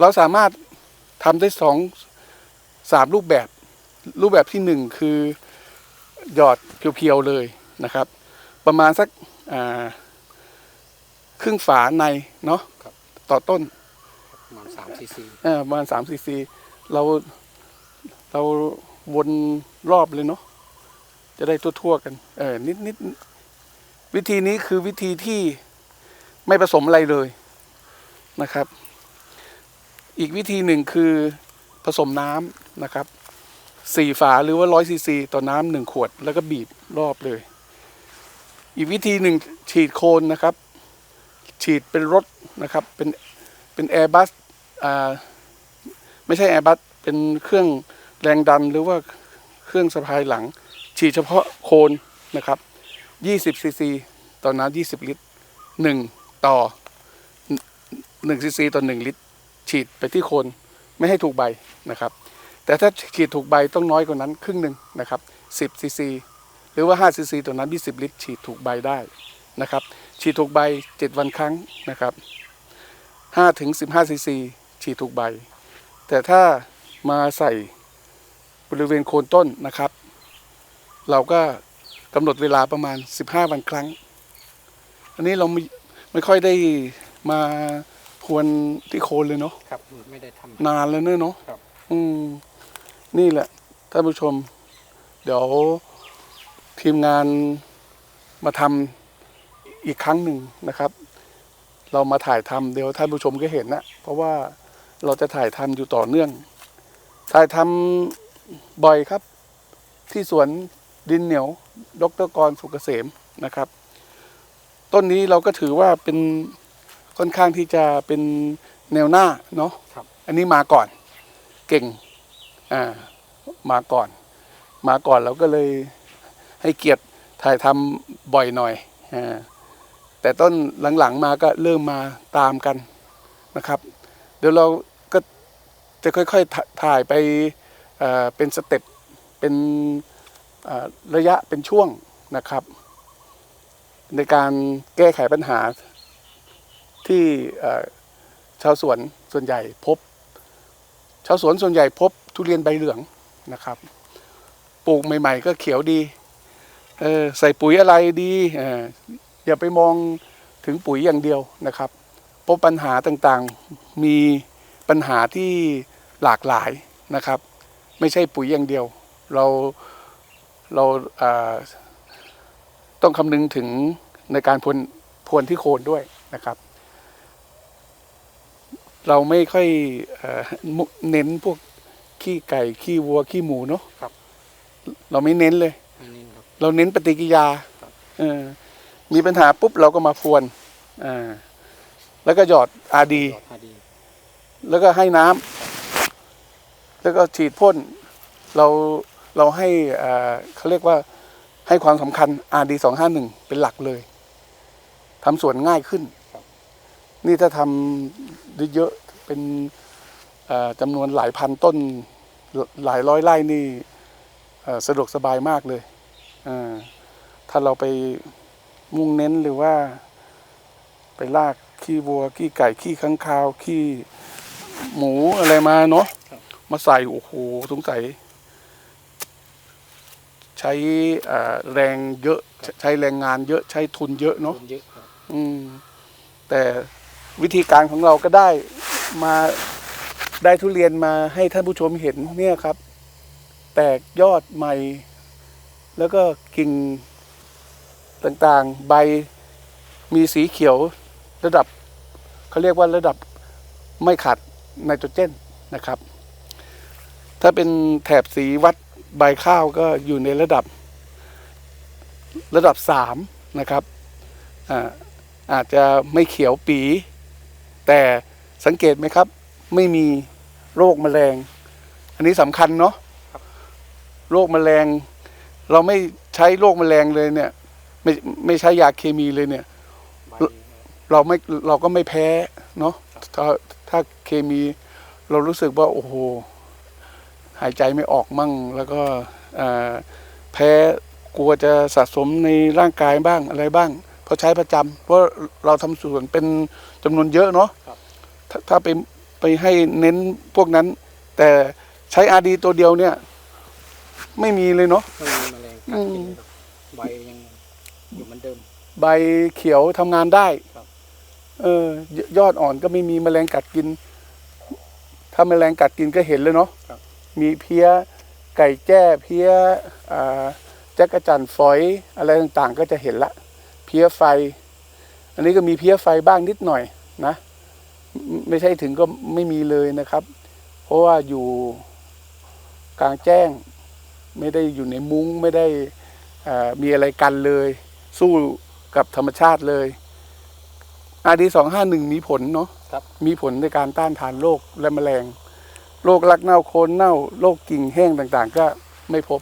เราสามารถทำได้สองสามรูปแบบ รูปแบบที่หนึ่งคือหยอดเพียวๆเลยนะครับ ประมาณสักอ่าครึ่งฝาในเนาะครับต่อต้นประมาณสามซีซีเออประมาณสามซีซีเราเราวนรอบเลยเนาะจะได้ทั่วๆกัน เออนิดนิดวิธีนี้คือวิธีที่ไม่ผสมอะไรเลยนะครับ อีกวิธีหนึ่งคือผสมน้ำนะครับสี่ฝาหรือว่าร้อยซีซีต่อน้ำหนึ่งขวด แล้วก็บีบรอบเลย อีกวิธีหนึ่งฉีดโคนนะครับ ฉีดเป็นรถนะครับเป็นเป็นแอร์บัสอ่าไม่ใช่แอร์บัสเป็นเครื่องแรงดันหรือว่าเครื่องสะพายหลัง ฉีดเฉพาะโคนนะครับ20ซีซีต่อน้ำ20 ลิตร 1 ต่อ1ซีซีต่อ 1 ลิตร ฉีดไปที่โคนไม่ให้ถูกใบนะครับ แต่ถ้าฉีดถูกใบต้องน้อยกว่านั้นครึ่งหนึ่งนะครับ10ซีซีหรือว่า5ซีซีต่อน้ำ20 ลิตร ฉีดถูกใบได้นะครับ ฉีดถูกใบ 7 วันครั้งนะครับห้าถึงสิบห้าซีซีฉีดถูกใบ แต่ถ้ามาใส่บริเวณโคนต้นนะครับ เราก็กำหนดเวลาประมาณ 15 วันครั้ง อันนี้เราไม่ไม่ค่อยได้มา พรวนที่โคนเลยเนาะครับไม่ได้ทำ นานแล้วเนอะเนาะครับ อืม นี่แหละท่านผู้ชม เดี๋ยวทีมงานมาทำอีกครั้งหนึ่งนะครับ เรามาถ่ายทำเดี๋ยวท่านผู้ชมก็เห็นนะเพราะว่าเราจะถ่ายทำอยู่ต่อเนื่อง ถ่ายทำบ่อยครับ ที่สวนดินเหนียวดรกรสุกเกษมนะครับ ต้นนี้เราก็ถือว่าเป็น ค่อนข้างที่จะเป็นแนวหน้าเนาะครับอันนี้มาก่อนเก่งอ่ามาก่อน มาก่อนเราก็เลยให้เกียรติถ่ายทำบ่อยหน่อยอ่าแต่ต้นหลังๆมาก็เริ่มมาตามกันนะครับ เดี๋ยวเราก็จะค่อยๆถถ่ายไปเอ่อเป็นสเต็ปเป็นเอ่อระยะเป็นช่วงนะครับ ในการแก้ไขปัญหา ที่ชาวสวนส่วนใหญ่พบ ชาวสวนส่วนใหญ่พบทุเรียนใบเหลืองนะครับ ปลูกใหม่ ๆ ก็เขียวดีเออใส่ปุ๋ยอะไรดีออย่าไปมองถึงปุ๋ยอย่างเดียวนะครับพราะปัญหาต่างๆมีปัญหาที่หลากหลายนะครับ ไม่ใช่ปุ๋ยอย่างเดียว เราเราต้องคำนึงถึงในการพวนพรวนที่โคนด้วยนะครับ เราไม่ค่อยเอ่อมุเน้นพวกขี้ไก่ขี้วัวขี้หมูเนาะครับเราไม่เน้นเลยอันนี้ครับเราเน้นปฏิกิริยาครับเออมีปัญหาปุ๊บเราก็มาพรวนอ่าแล้วก็หยอดอาดียอดพอดี แล้วก็ให้น้ำแล้วก็ฉีดพ่น เราเราให้อ่าเขาเรียกว่าให้ความสำคัญ RD สองห้าหนึ่งเป็นหลักเลยทำสวนง่ายขึ้น นี่ถ้าทำเยอะๆเป็นอ่าจำนวนหลายพันต้นหลายร้อยไร่นี่เอ่อสะดวกสบายมากเลยอ่าถ้าเราไปมุ่งเน้นหรือว่า ไปลากขี้วัว ขี้ไก่ ขี้ข้างคาว ขี้หมูอะไรมาเนาะครับมาใส่ โอ้โห สงสัย ใช้อ่าแรงเยอะ ใช้แรงงานเยอะ ใช้ทุนเยอะเนาะคนเยอะครับอืมแต่ วิธีการของเราก็ได้มาได้ทุเรียนมาให้ท่านผู้ชมเห็นเนี่ยครับ แตกยอดใหม่ แล้วก็กิ่งต่างๆ ใบมีสีเขียวระดับเขาเรียกว่าระดับไม่ขัดไนโตรเจนนะครับ ถ้าเป็นแถบสีวัดใบข้าวก็อยู่ในระดับ ระดับสามนะครับอาอาจจะไม่เขียวปี แต่สังเกตไหมครับ ไม่มีโรคแมลง อันนี้สำคัญเนาะโรคแมลง เราไม่ใช้โรคแมลงเลยเนี่ย ไม่ไม่ใช้ยาเคมีเลยเนี่ย เราไม่เราก็ไม่แพ้เนาะถ้าถ้าเคมีเรารู้สึกว่า โอ้โห หายใจไม่ออกมั่ง แล้วก็แพ้กลัวจะสะสมในร่างกายบ้างอะไรบ้าง เพราะใช้ประจำเพราะเราทำสวนเป็นจำนวนเยอะเนาะถ้าถ้าไปไปให้เน้นพวกนั้น แต่ใช้อาดีตัวเดียวเนี่ย ไม่มีเลยเนาะไม่มีแมลงกัดกินเลยครับใบยังอยู่เหมือนเดิม ใบเขียวทำงานได้ครับ เออยยอดอ่อนก็ไม่มีแมลงกัดกิน ถ้าแมลงกัดกินก็เห็นเลยเนาะ ครับ มีเพี้ยไก่แจ้เพี้ยอ่าจักระจันทร์ฝอยอะไรต่างๆ ก็จะเห็นละเพี้ยไฟ อันนี้ก็มีเพี้ยไฟบ้างนิดหน่อยนะไม่ไม่ใช่ถึงก็ไม่มีเลยนะครับ เพราะว่าอยู่กลางแจ้ง ไม่ได้อยู่ในมุ้งไม่ได้อ่ามีอะไรกันเลย สู้กับธรรมชาติเลยอาดีสองห้าหนึ่งมีผลเนาะครับมีผลในการต้านทานโรคและแมลงโรครักเน่าโคนเน่าโรคกิ่งแห้งต่างๆ ก็ไม่พบ